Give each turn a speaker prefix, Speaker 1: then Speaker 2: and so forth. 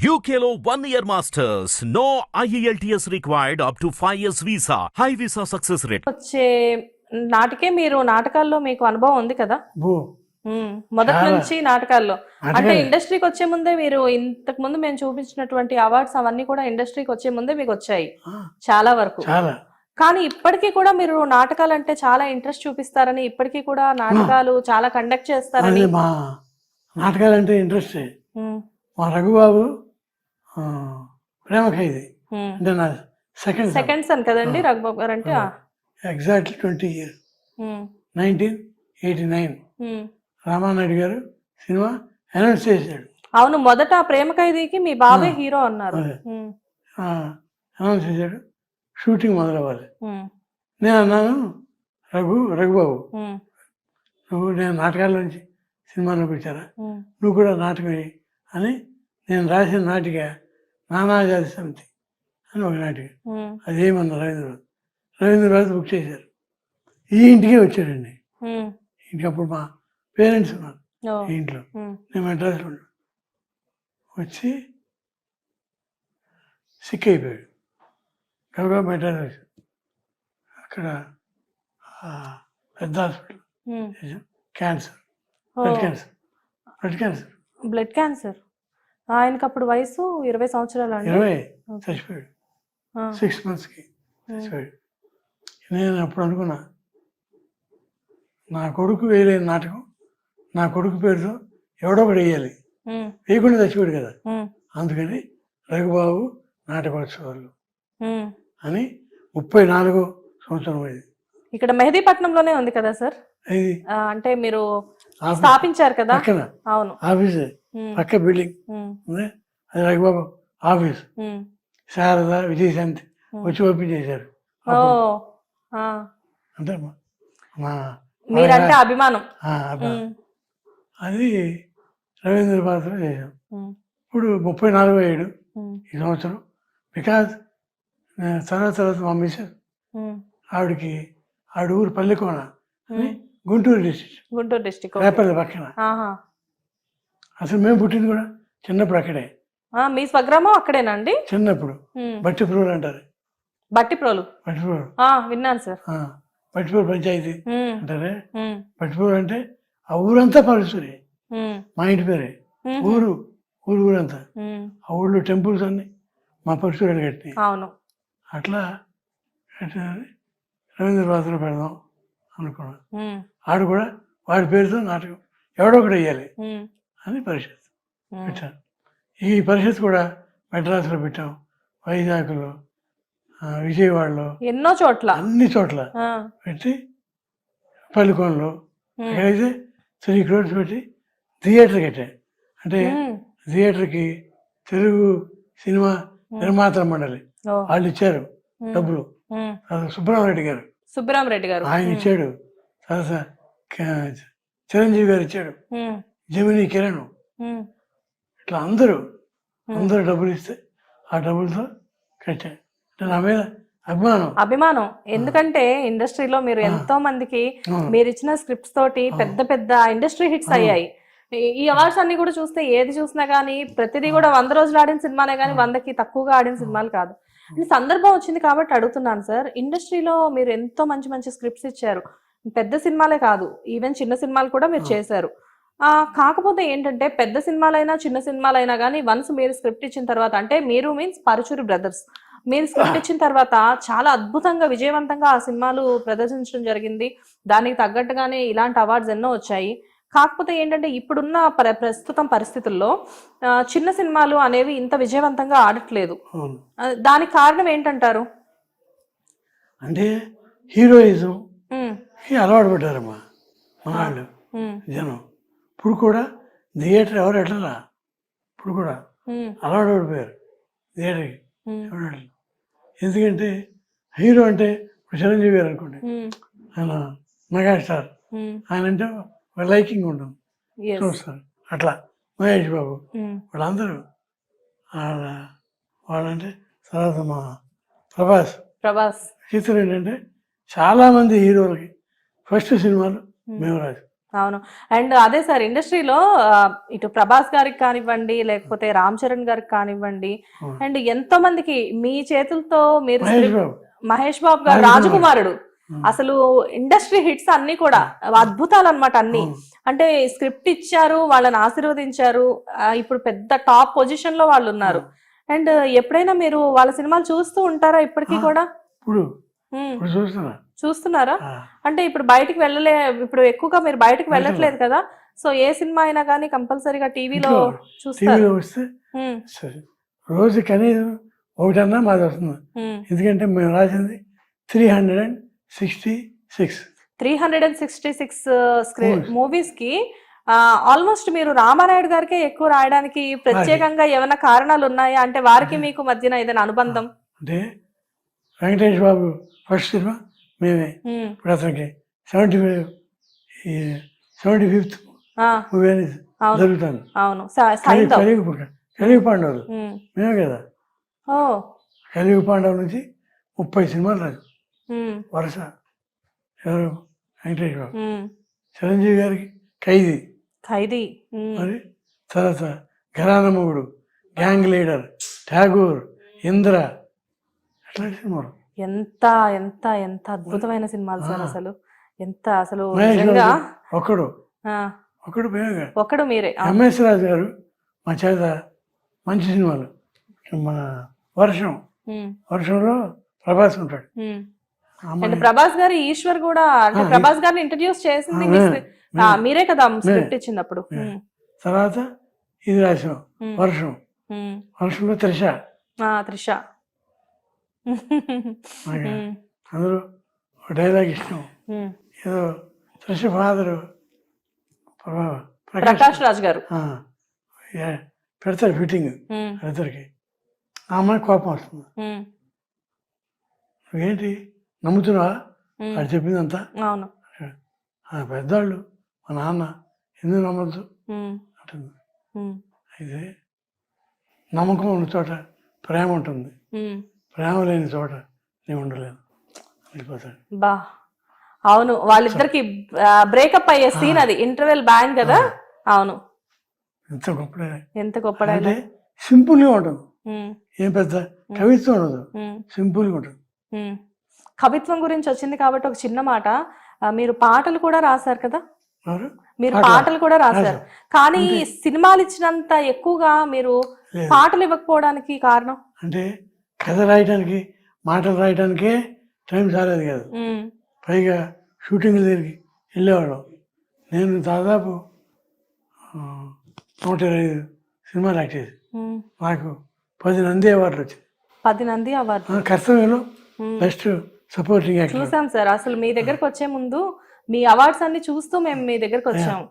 Speaker 1: One year masters. No E IELTS required up to 5 years visa. High visa success rate.
Speaker 2: వచ్చే నాటికే మీరు నాటకాల్లో మీకు అనుభవం ఉంది కదా
Speaker 3: బో
Speaker 2: ఉమ్, మొదటి
Speaker 3: చాలా.
Speaker 2: నుంచి నాటకాల్లో అంటే
Speaker 3: నాటకాలే.
Speaker 2: ఇండస్ట్రీకి వచ్చే ముందే మీరు ఇంతకు ముందు మేము చూపించినటువంటి అవార్డ్స్ అవన్నీ కూడా ఇండస్ట్రీకి వచ్చే ముందే మీకు వచ్చాయి
Speaker 3: ఆ,
Speaker 2: చాలా వరకు
Speaker 3: చాలా
Speaker 2: కానీ ఇప్పటికీ కూడా మీరు నాటకాలు అంటే చాలా ఇంట్రెస్ట్ చూపిస్తారని ఇప్పటికీ కూడా నాటకాలు చాలా కండక్ట్ చేస్తారని
Speaker 3: అది మా నాటకాలంటే ఇంట్రెస్ట్
Speaker 2: ఉమ్,
Speaker 3: మా రఘుబాబు ఆ, ప్రేమ ఖైదీ.
Speaker 2: ఉమ్.
Speaker 3: అంటే నా సెకండ్
Speaker 2: సెకండ్ సన్ కదండి. రఘుబాబు గారు అంటే.
Speaker 3: Exactly twenty year nineteen eighty nine. Ramanaidu garu cinema announce చేశాడు.
Speaker 2: అవును మొదట ప్రేమ ఖైదీకి మీ బాబే
Speaker 3: ఆ.
Speaker 2: హీరో అన్నారు.
Speaker 3: అనౌన్స్ చేశాడు. షూటింగ్ మొదలవ్వాలి. నేను అన్నాను రఘు రఘుబాబు నువ్వు నేను నాటకాల నుంచి వచ్చారా
Speaker 2: ఉమ్,
Speaker 3: నువ్వు కూడా నాటకం వేయి అని నేను రాసిన నాటిక నానాజాతి సమితి అని ఒక నాటిక
Speaker 2: ఉమ్,
Speaker 3: అదేమన్నా రవీంద్రనాథ్. రవీంద్రనాథ్ బుక్ చేశారు. ఈ ఇంటికే వచ్చాడండి.
Speaker 2: ఉమ్.
Speaker 3: ఇంటికి అప్పుడు మా పేరెంట్స్ ఉన్నారు ఇంట్లో. నేను మెడ్రాస్లో ఉన్నాను. వచ్చి సిక్ అయిపోయాడు. గబగబా మెడ్రాస్ వచ్చాడు. అక్కడ పెద్ద hospital. Cancer. Blood cancer. Blood cancer.
Speaker 2: Blood cancer. ఆయనకు అప్పుడు వయసు ఇరవై సంవత్సరాలు అండి
Speaker 3: ఇరవై. చచ్చిపోయాడు. సిక్స్ మంత్స్కి చచ్చిపోయాడు. నేను అప్పుడు అనుకున్నా నా కొడుకు వేయలేని నాటకం నా కొడుకు పేరుతో ఎవడో ఒకటి వేయాలి. వేయకుండా చచ్చిపోయాడు కదా. అందుకని రఘుబాబు నాటకోత్సవాలు. అని ముప్పై నాలుగో సంవత్సరం ఇది
Speaker 2: ఇక్కడ మెహదీపట్నంలోనే ఉంది కదా సార్? అంటే మీరు స్థాపించారు కదా? అవును.
Speaker 3: ఆఫీస్. పక్క బిల్డింగ్ అది రఘుబాబు ఆఫీస్. శారద విజయశాంతి. వచ్చి ఓపెన్ చేశారు. అంటే మా-
Speaker 2: మీరంటే అభిమానం.
Speaker 3: అది రవీంద్ర పాత్ర చేశాం. ఇప్పుడు ముప్పై నాలుగో ఏడు ఈ సంవత్సరం. బికాజ్ తర్వాత తర్వాత మా మిస్సెస్ ఆవిడకి ఆవిడ ఊరు పల్లెకోన. గుంటూరు డిస్ట్రిక్ట్.
Speaker 2: గుంటూరు డిస్టిక్
Speaker 3: రేపల్లి పక్కన. అసలు మేము పుట్టింది కూడా చిన్నప్పుడు అక్కడే.
Speaker 2: మీ స్వగ్రామం అక్కడేనండి
Speaker 3: చిన్నప్పుడు.
Speaker 2: ఉమ్,
Speaker 3: బట్టిప్రోలు అంటారు.
Speaker 2: బట్టిప్రోలు
Speaker 3: బట్టిప్రోలు
Speaker 2: ఆ, విన్నాను సార్.
Speaker 3: ఆ, బట్టిప్రోలు పంచాయతీ అంటారే?
Speaker 2: ఉమ్,
Speaker 3: బట్టిప్రోలు అంటే ఆ ఊరంతా
Speaker 2: ఉమ్,
Speaker 3: మా ఇంటి పేరే. ఊరు ఊరు ఊరంతా. ఆ ఊళ్ళో టెంపుల్స్ అన్ని మా పరుశూరాలు కట్టినాయి
Speaker 2: అవును.
Speaker 3: అట్లా రవీంద్ర పాత్ర పెడదాం అనుకున్నాను
Speaker 2: ఉమ్,
Speaker 3: ఆడు కూడా వాడి పేరుతో నాటకం. ఎవడో ఒకటి వేయాలి. అని పరిషత్. పెట్టాను ఈ పరిషత్ కూడా మెడ్రాస్లో పెట్టాం. వైజాగ్లో విజయవాడలో
Speaker 2: ఎన్నో చోట్ల.
Speaker 3: అన్ని చోట్ల. పెట్టి పల్లికొండలో.
Speaker 2: ఉమ్,
Speaker 3: అక్కడైతే త్రీ క్రోర్స్ పెట్టి థియేటర్ కట్టాను అంటే థియేటర్కి తెలుగు సినిమా నిర్మాతల మండలి. వాళ్ళు ఇచ్చారు డబ్బులు. సుబ్రహ్మరెడ్డి గారు.
Speaker 2: సుబ్బరామరెడ్డి గారు.
Speaker 3: ఆయన ఇచ్చాడు. తర్వాత చిరంజీవి గారు ఇచ్చాడు. జమిని కిరణ్ ఇట్లా అందరూ. అందరూ డబ్బులు ఇస్తే ఆ డబ్బులతో కట్టాను నా మీద అభిమానం
Speaker 2: అభిమానం ఎందుకంటే ఇండస్ట్రీలో మీరు. ఎంతో మందికి. మీరు ఇచ్చిన స్క్రిప్ట్స్ తోటి. పెద్ద పెద్ద ఇండస్ట్రీ హిట్స్. అయ్యాయి ఈ- అవార్డ్స్ అన్ని కూడా చూస్తే ఏది చూసినా గానీ ప్రతిదీ కూడా వంద రోజులు ఆడిన సినిమానే గానీ
Speaker 3: ఆ.
Speaker 2: వందకి తక్కువగా ఆడిన సినిమాలు కాదు సందర్భం వచ్చింది కాబట్టి అడుగుతున్నాను సార్ ఇండస్ట్రీలో మీరు ఎంతో మంచి మంచి స్క్రిప్ట్స్ ఇచ్చారు పెద్ద సినిమాలే కాదు ఈవెన్ చిన్న సినిమాలు కూడా మీరు. చేశారు కాకపోతే ఏంటంటే పెద్ద సినిమాలైనా చిన్న సినిమాలైనా కానీ వన్స్ మీరు స్క్రిప్ట్ ఇచ్చిన తర్వాత అంటే మీరు మీన్స్ పరుచూరి బ్రదర్స్. మీరు స్క్రిప్ట్ ఇచ్చిన తర్వాత చాలా అద్భుతంగా విజయవంతంగా ఆ సినిమాలు ప్రదర్శించడం జరిగింది. దానికి తగ్గట్టుగానే ఇలాంటి అవార్డ్స్ ఎన్నో వచ్చాయి. కాకపోతే ఏంటంటే ఇప్పుడున్న ప్ర- ప్రస్తుతం పరిస్థితుల్లో చిన్న సినిమాలు అనేవి ఇంత విజయవంతంగా ఆడట్లేదు. దానికి కారణం ఏంటంటారు?
Speaker 3: అంటే హీరోయిజం అలవాటు పడ్డారమ్మా జనం. ఇప్పుడు కూడా థియేటర్ ఎవరు ఎట్లరా ఇప్పుడు కూడా. అలవాటు పడిపోయారు. థియేటర్కి ఎవరు. ఎందుకంటే హీరో అంటే చిరంజీవి గారు అనుకోండి. ఆయన మెగాస్టార్. ఆయన అంటే ఒక లైకింగ్ ఉంటుంది. చూస్తారు. అట్లా. మహేష్ బాబు. వాళ్ళందరూ వాళ్ళ వాళ్ళంటే తర్వాత మా ప్రభాస్.
Speaker 2: ప్రభాస్.
Speaker 3: చిత్రం ఏంటంటే చాలామంది హీరోలకి ఫస్ట్ సినిమాలు
Speaker 2: ఉమ్,
Speaker 3: మేము రాజు
Speaker 2: అవును అండ్ అదే సార్ ఇండస్ట్రీలో ఇటు ప్రభాస్ గారికి కానివ్వండి లేకపోతే రామ్ చరణ్ గారికి కానివ్వండి. అండ్ ఎంతో మందికి మీ చేతులతో మీరు
Speaker 3: మహేష్ బాబు
Speaker 2: గారు
Speaker 3: రాజకుమార్.
Speaker 2: రాజకుమారుడు. అసలు ఇండస్ట్రీ హిట్స్ అన్ని కూడా అద్భుతాలు అన్నమాట అన్ని. అంటే స్క్రిప్ట్ ఇచ్చారు వాళ్ళని ఆశీర్వదించారు ఇప్పుడు పెద్ద టాప్ పొజిషన్లో వాళ్ళు ఉన్నారు అండ్ ఎప్పుడైనా మీరు వాళ్ళ సినిమాలు చూస్తూ ఉంటారా ఇప్పటికీ. కూడా
Speaker 3: ఇప్పుడు చూస్తున్నా.
Speaker 2: చూస్తున్నారా? అంటే ఇప్పుడు బయటికి వెళ్ళలే ఇప్పుడు ఎక్కువగా మీరు బయటకు వెళ్ళట్లేదు కదా? సో ఏ సినిమా అయినా కానీ కంపల్సరీగా టీవీలో
Speaker 3: టీవీలో వస్తే రోజు కనీసం ఒకటన్నా మాది వస్తుంది. ఎందుకంటే మేము రాసింది three hundred and sixty six.
Speaker 2: Three hundred and sixty six
Speaker 3: Movies.
Speaker 2: మూవీస్కి ఆల్మోస్ట్ మీరు రామానాయుడు గారికే ఎక్కువ రాయడానికి ప్రత్యేకంగా ఏమైనా కారణాలు ఉన్నాయా? అంటే వారికి మీకు మధ్యన ఏదైనా అనుబంధం?
Speaker 3: అంటే వెంకటేష్ బాబు ఫస్ట్ సినిమా మేమే ఇప్పుడు అతనికి seventy five seventy fifth movie అనేది
Speaker 2: అవును.
Speaker 3: జరుగుతుంది.
Speaker 2: అవును. స-
Speaker 3: కలిగి కలిగి పాండవులు మేమే కదా. కలిగి పాండవుల నుంచి ముప్పై సినిమాలు రాదు వరుస. ఎవరు? వెంకటేష్ బాబు. చిరంజీవి గారికి ఖైదీ.
Speaker 2: ఖైదీ.
Speaker 3: మరి తర్వాత ఘరానమ్మగుడు గ్యాంగ్ లీడర్ ఠాగూర్ ఇంద్ర అట్లాంటి సినిమాలు.
Speaker 2: ఎంత ఎంత ఎంత అద్భుతమైన సినిమాలు సార్. అసలు. ఎంత అసలు
Speaker 3: ఒక్కడు మేమే.
Speaker 2: ఒక్కడు మీరే.
Speaker 3: ఎంఎస్ రాజు గారు మా చేత మంచి సినిమాలు. మన వర్షం. వర్షంలో ప్రభాస్ ఉంటాడు.
Speaker 2: అండ్ ప్రభాస్ గారి ఈశ్వర్ కూడా అంటే ప్రభాస్ గారిని ఇంట్రడ్యూస్ చేసింది మీరే కదా స్క్రిప్ట్ ఇచ్చినప్పుడు.
Speaker 3: తర్వాత ఇది రాసాం వర్షం. వర్షంలో త్రిష.
Speaker 2: ఆ, త్రిష.
Speaker 3: అందరూ ఒక డైలాగ్ ఇష్టం. ఏదో త్రిష ఫాదరు
Speaker 2: ప్రకాష్ రాజ్ గారు
Speaker 3: పెడతారు ఫిట్టింగ్ ఇద్దరికి ఆ అమ్మాయి కోపం వస్తుంది. నువ్వేంటి? నమ్ముతున్నావా. అది చెప్పిందంతా?
Speaker 2: అవును.
Speaker 3: ఆ పెద్దవాళ్ళు మా నాన్న ఎందుకు నమ్మద్దు? అంటుంది. అయితే నమ్మకం ఉన్న చోట ప్రేమ ఉంటుంది. ప్రేమ లేని చోట నేను ఉండలేను. వెళ్ళిపోతాడు
Speaker 2: బా. అవును వాళ్ళిద్దరికి బ్రేకప్ అయ్యే సీన్ అది. ఇంటర్వెల్ బ్యాంక్ కదా? అవును.
Speaker 3: ఎంత గొప్ప
Speaker 2: ఎంత గొప్ప
Speaker 3: అంటే. సింపుల్గా ఉంటుంది. ఏం పెద్ద కవిత్వం ఉండదు. సింపుల్గా ఉంటుంది.
Speaker 2: కవిత్వం గురించి వచ్చింది కాబట్టి ఒక చిన్న మాట. మీరు పాటలు కూడా రాశారు కదా? మీరు
Speaker 3: పాటలా?
Speaker 2: కూడా రాశారు. కానీ సినిమాలు ఇచ్చినంత ఎక్కువగా మీరు పాటలు ఇవ్వకపోవడానికి కారణం?
Speaker 3: అంటే కథ రాయడానికి మాటలు రాయడానికే టైం చాలేదు కాదు. పైగా షూటింగ్ దగ్గరికి వెళ్ళేవాళ్ళం. నేను దాదాపు నూట ఇరవై ఐదు సినిమాలు యాక్ట్ చేసి. నాకు పది నంది అవార్డులు వచ్చింది
Speaker 2: పది Nandi award
Speaker 3: కర్తవ్యంలో. Best supporting actor.
Speaker 2: చూసాం సార్ అసలు మీ దగ్గరకు వచ్చే ముందు మీ అవార్డ్స్ అన్ని చూస్తూ మేము మీ దగ్గరకు వచ్చాము